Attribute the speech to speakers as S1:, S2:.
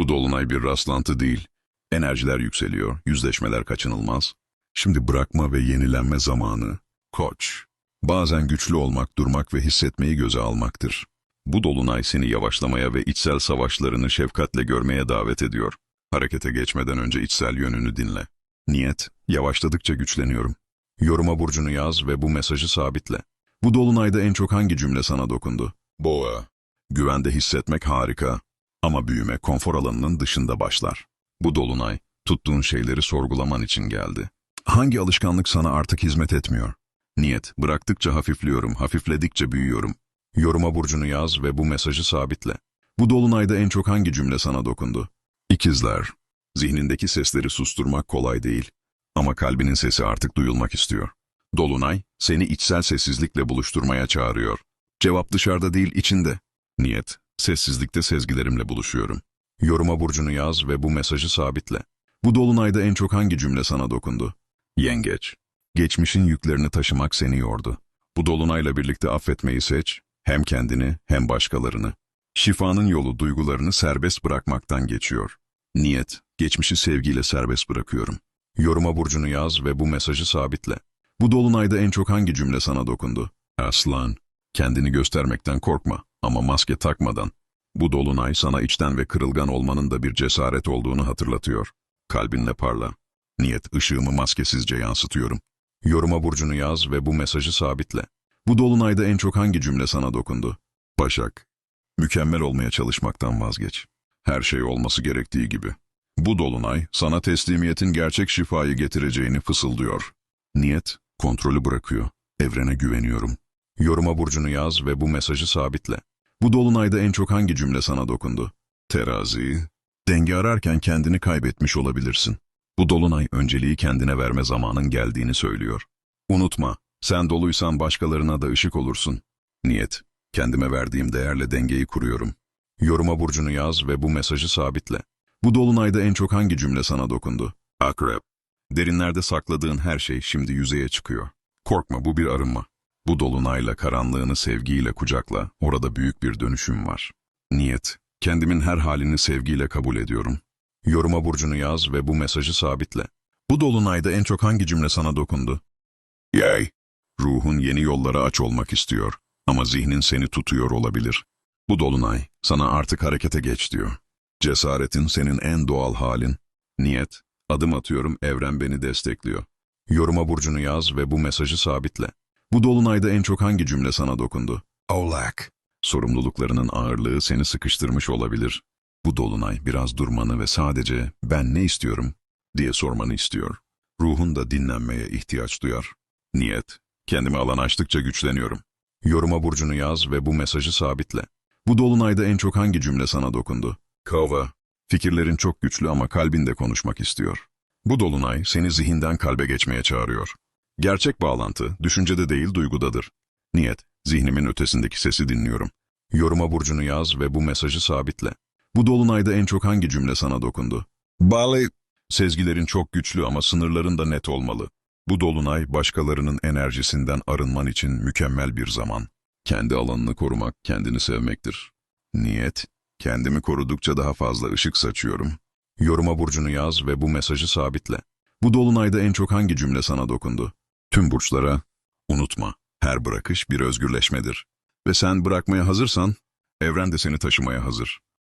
S1: Bu dolunay bir rastlantı değil. Enerjiler yükseliyor, yüzleşmeler kaçınılmaz. Şimdi bırakma ve yenilenme zamanı. Koç. Bazen güçlü olmak, durmak ve hissetmeyi göze almaktır. Bu dolunay seni yavaşlamaya ve içsel savaşlarını şefkatle görmeye davet ediyor. Harekete geçmeden önce içsel yönünü dinle. Niyet, yavaşladıkça güçleniyorum. Yoruma burcunu yaz ve bu mesajı sabitle. Bu dolunayda en çok hangi cümle sana dokundu? Boğa. Güvende hissetmek harika. Ama büyüme konfor alanının dışında başlar. Bu dolunay, tuttuğun şeyleri sorgulaman için geldi. Hangi alışkanlık sana artık hizmet etmiyor? Niyet, bıraktıkça hafifliyorum, hafifledikçe büyüyorum. Yoruma burcunu yaz ve bu mesajı sabitle. Bu dolunayda en çok hangi cümle sana dokundu? İkizler. Zihnindeki sesleri susturmak kolay değil. Ama kalbinin sesi artık duyulmak istiyor. Dolunay, seni içsel sessizlikle buluşturmaya çağırıyor. Cevap dışarıda değil, içinde. Niyet, sessizlikte sezgilerimle buluşuyorum. Yoruma burcunu yaz ve bu mesajı sabitle. Bu dolunayda en çok hangi cümle sana dokundu? Yengeç. Geçmişin yüklerini taşımak seni yordu. Bu dolunayla birlikte affetmeyi seç, hem kendini hem başkalarını. Şifanın yolu duygularını serbest bırakmaktan geçiyor. Niyet, geçmişi sevgiyle serbest bırakıyorum. Yoruma burcunu yaz ve bu mesajı sabitle. Bu dolunayda en çok hangi cümle sana dokundu? Aslan, kendini göstermekten korkma ama maske takmadan. Bu dolunay sana içten ve kırılgan olmanın da bir cesaret olduğunu hatırlatıyor. Kalbinle parla. Niyet, ışığımı maskesizce yansıtıyorum. Yoruma burcunu yaz ve bu mesajı sabitle. Bu dolunayda en çok hangi cümle sana dokundu? Başak, mükemmel olmaya çalışmaktan vazgeç. Her şey olması gerektiği gibi. Bu dolunay sana teslimiyetin gerçek şifayı getireceğini fısıldıyor. Niyet, kontrolü bırakıyor. Evrene güveniyorum. Yoruma burcunu yaz ve bu mesajı sabitle. Bu dolunayda en çok hangi cümle sana dokundu? Terazi, denge ararken kendini kaybetmiş olabilirsin. Bu dolunay önceliği kendine verme zamanın geldiğini söylüyor. Unutma, sen doluysan başkalarına da ışık olursun. Niyet, kendime verdiğim değerle dengeyi kuruyorum. Yoruma burcunu yaz ve bu mesajı sabitle. Bu dolunayda en çok hangi cümle sana dokundu? Akrep. Derinlerde sakladığın her şey şimdi yüzeye çıkıyor. Korkma bu bir arınma. Bu dolunayla karanlığını sevgiyle kucakla, orada büyük bir dönüşüm var. Niyet, kendimin her halini sevgiyle kabul ediyorum. Yoruma burcunu yaz ve bu mesajı sabitle. Bu dolunayda en çok hangi cümle sana dokundu? Yay! Ruhun yeni yollara aç olmak istiyor ama zihnin seni tutuyor olabilir. Bu dolunay sana artık harekete geç diyor. Cesaretin senin en doğal halin. Niyet, adım atıyorum evren beni destekliyor. Yoruma burcunu yaz ve bu mesajı sabitle. Bu dolunayda en çok hangi cümle sana dokundu? Oğlak. Sorumluluklarının ağırlığı seni sıkıştırmış olabilir. Bu dolunay biraz durmanı ve sadece ben ne istiyorum diye sormanı istiyor. Ruhun da dinlenmeye ihtiyaç duyar. Niyet, kendime alan açtıkça güçleniyorum. Yoruma burcunu yaz ve bu mesajı sabitle. Bu dolunayda en çok hangi cümle sana dokundu? Kova. Fikirlerin çok güçlü ama kalbinde konuşmak istiyor. Bu dolunay seni zihinden kalbe geçmeye çağırıyor. Gerçek bağlantı, düşüncede değil duygudadır. Niyet, zihnimin ötesindeki sesi dinliyorum. Yoruma burcunu yaz ve bu mesajı sabitle. Bu dolunayda en çok hangi cümle sana dokundu? Balı. Sezgilerin çok güçlü ama sınırların da net olmalı. Bu dolunay başkalarının enerjisinden arınman için mükemmel bir zaman. Kendi alanını korumak, kendini sevmektir. Niyet, kendimi korudukça daha fazla ışık saçıyorum. Yoruma burcunu yaz ve bu mesajı sabitle. Bu dolunayda en çok hangi cümle sana dokundu? Tüm burçlara, unutma, her bırakış bir özgürleşmedir. Ve sen bırakmaya hazırsan, evren de seni taşımaya hazır.